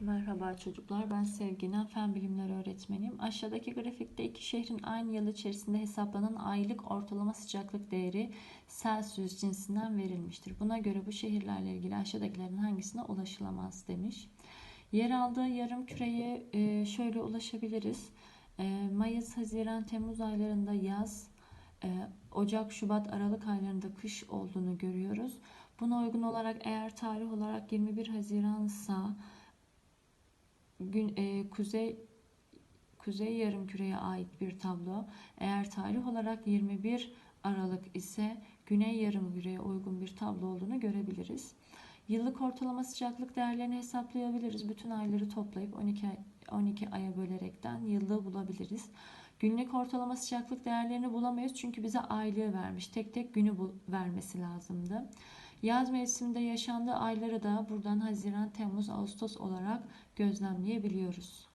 Merhaba çocuklar, ben Sevginen, Fen Bilimleri Öğretmeniyim. Aşağıdaki grafikte iki şehrin aynı yıl içerisinde hesaplanan aylık ortalama sıcaklık değeri Celsius cinsinden verilmiştir. Buna göre bu şehirlerle ilgili aşağıdakilerin hangisine ulaşılamaz demiş. Yer aldığı yarım küreye e, şöyle ulaşabiliriz. E, Mayıs, Haziran, Temmuz aylarında yaz, e, Ocak, Şubat, Aralık aylarında kış olduğunu görüyoruz. Buna uygun olarak eğer tarih olarak 21 Haziransa gün e, kuzey kuzey yarımküreye ait bir tablo. Eğer tarih olarak 21 Aralık ise güney yarımküreye uygun bir tablo olduğunu görebiliriz. Yıllık ortalama sıcaklık değerlerini hesaplayabiliriz. Bütün ayları toplayıp 12 ay- 12 aya bölerekten yıllığı bulabiliriz. Günlük ortalama sıcaklık değerlerini bulamayız çünkü bize aylığı vermiş. Tek tek günü vermesi lazımdı. Yaz mevsiminde yaşandığı ayları da buradan Haziran, Temmuz, Ağustos olarak gözlemleyebiliyoruz.